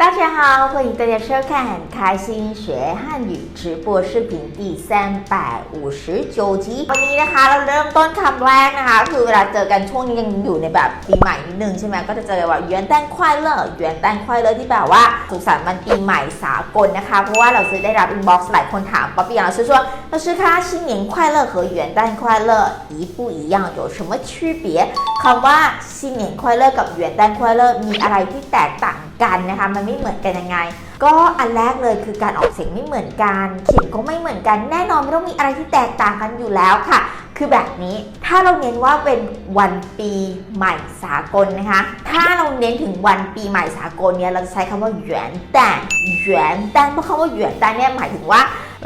大家好，欢迎大家收看开心学汉语直播视频第三百五十九集วันนี้นะคะเราเริ่มต้นคำแรกนะคะคือเวลาเจอกันช่วงนี้ยังอยู่ในแบบปีใหม่นิดนึงใช่ไหมก็จะเจอว่าหยวนแต้นควายเลอร์หยวนแต้นควายเลอร์ที่แบบว่าสุขสันต์วันปีใหม่สากลนะคะ เพราะว่าเราซื้อได้รับอินบ็อกซ์หลายคนถามป๊อปปี้อย่างเราซื้อ说老师คะ新年快乐和元旦快乐一不一样有什么区别คำว่า新年快乐กับ元旦快乐มีอะไรที่แตกต่าง กันนะคะ มันไม่เหมือนกันยังไง ก็อันแรกเลยคือการออกเสียงไม่เหมือนกันเขียนก็ไม่เหมือนกัน แน่นอนไม่ต้องมีอะไรที่แตกต่างกันอยู่แล้วค่ะ คือแบบนี้ถ้าเราเน้นว่าเป็นวันปีใหม่สากลนะคะ ถ้าเราเน้นถึงวันปีใหม่สากลเนี่ยเราจะใช้คำว่าหยวนแตนหยวนแตนเพราะคำว่าหยวนแตนเนี่ยหมายถึงว่า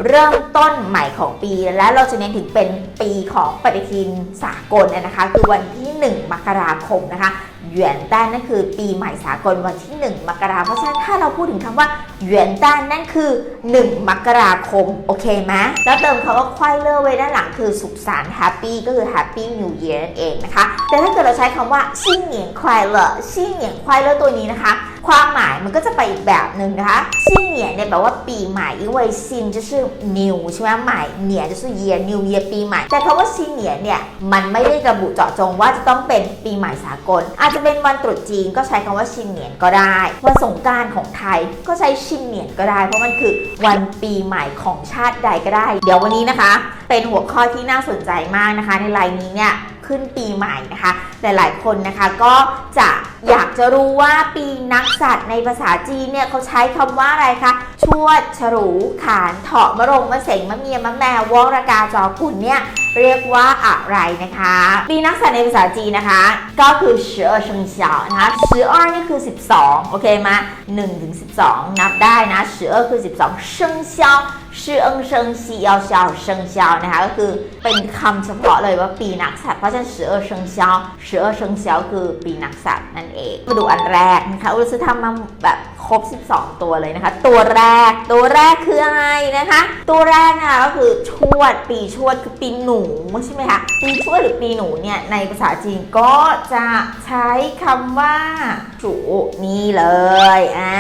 เริ่มต้นใหม่ของปีและเราจะเน้นถึงเป็นปีของปฏิทินสากลนนะคะ คือวันที่ 1 มกราคมนะคะ หยวนต้านนั่นคือปีใหม่สากลวันที่ 1 มกราเพราะฉะนั้นถ้าเราพูดถึงคำว่า หยวนตันนั่นคือ 1 มกราคม โอเคไหมแล้วเติมเขาก็ควายเลอร์ไว้ด้านหลังคือสุขสันต์แฮปปี้ก็คือ Happy New Year นั่นเองนะคะ แต่ถ้าเกิดเราใช้คำว่าชิ่งเหนียงควายเลอร์ชิ่งเหนียงควายเลอตัวนี้นะคะ ความหมายมันก็จะไปอีกแบบหนึ่งนะคะชิ่งเหนียงเนี่ยแปลว่าปีใหม่อีเวยซินจะชื่อ new ใช่ไหมใหม่เหนียงจะชื่อ year new year ปีใหม่ แต่คำว่าชิ่งเหนียงเนี่ยมันไม่ได้ระบุเจาะจงว่าจะต้องเป็นปีใหม่สากล อาจจะเป็นวันตรุษจีนก็ใช้คำว่าชิ่งเหนียงก็ได้วันสงการของไทยก็ใช้新年ก็ได้ เพราะมันคือวันปีใหม่ของชาติใดก็ได้ เดี๋ยววันนี้นะคะ เป็นหัวข้อที่น่าสนใจมากนะคะ ในไลน์นี้เนี่ยขึ้นปีใหม่นะคะ หลายๆ คนนะคะก็จะอยากจะรู้ว่าปีนักสัตว์ในภาษาจีนเนี่ยเขาใช้คำว่าอะไรคะ ชวด ฉลู ขาน เถาะ มะรงมะเสงมะเมีย มะแมววอรากาจอกุ่นเนี่ยเรียกว่าอะไรนะคะ ปีนักสัตว์ในภาษาจีนนะคะ ก็คือ12เชิงเฉานะคะ12นี่คือ 12 โอเคมา1ถึง12 นับได้นะ12คือ 12ชงเฉาชื่อเอิงเชิงซีเอลเฉาเชิงเฉานะคะก็คือเป็นคำเฉพาะเลยว่าปีนักสัตว์เพราะฉะนั้น12เชิงเฉา12เชิงเฉาคือปีนักสัตว์นั่นเองมาดูอันแรกนะคะอุลซื้อทำมาแบบครบ 12 ตัวเลยนะคะ ตัวแรกตัวแรกคืออะไรนะคะ ตัวแรกนะคะก็คือชวด ปีชวดคือปีหนูใช่ไหมคะปีชวดหรือปีหนูเนี่ยในภาษาจีนก็จะใช้คำว่าสูนี่เลยอ่า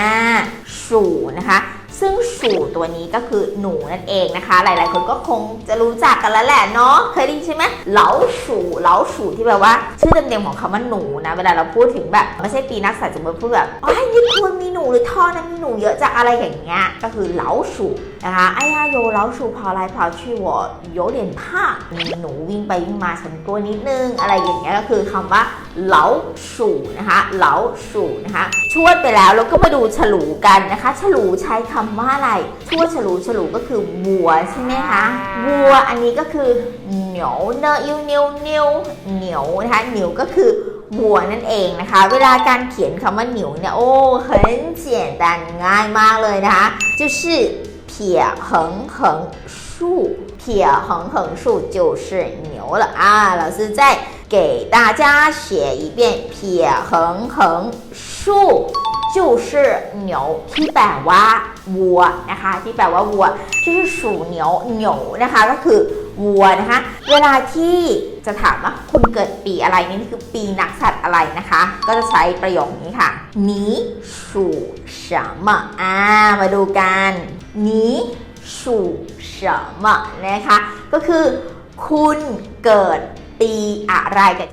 สูนะคะซึ่งสูตัวนี้ก็คือหนูนั่นเองนะคะ หลายๆ คนก็คงจะรู้จักกันแล้วแหละเนาะ เคยได้ยินใช่ไหมเหลาสูเหลาสูที่แปลว่า ชื่อเต็มๆของคำว่าหนูนะ เวลาเราพูดถึงแบบไม่ใช่ปีนักสัตว์จะมาพูดแบบอ๋อยี่ควรมีหนูหรือท่อนั้นมีหนูเยอะจากอะไรอย่างเงี้ย ก็คือเหลาสูนะคะไอ้ยาโยเหลาสู跑来跑去我有点怕มีหนูวิ่งไปวิ่งมาฉันกลัวนิดนึง อะไรอย่างเงี้ยก็คือคำว่าเหลาสูนะคะเหลาสูนะคะ ชวดไปแล้วแล้วก็มาดูฉลูกันนะคะ ฉลูใช้คำว่าอะไร ชวดฉลูฉลูก็คือวัวใช่ไหมคะ วัวอันนี้ก็คือเหนียวเนอิวเนียว เนียวเหนียวนะคะเหนียวก็คือวัวนั่นเองนะคะ เวลาการเขียนคำว่าเหนียวเนี่ยโอ้很简单ง่ายมากเลยนะคะ就是撇横横竖撇横横竖就是牛了啊老师再给大家写一遍撇横横竖就是牛ที่แปลว่าวัวนะคะที่แปลว่าวัว就是属牛牛นะคะก็คือวัวนะคะ เวลาที่ จะถามว่าคุณเกิดปีอะไรนี่คือปีนักสัตว์อะไรนะคะ ก็จะใช้ประโยคนี้ค่ะ你属什么อ่ามาดูกัน你属什么นะคะ ก็คือ คุณเกิดปีอะไรกัน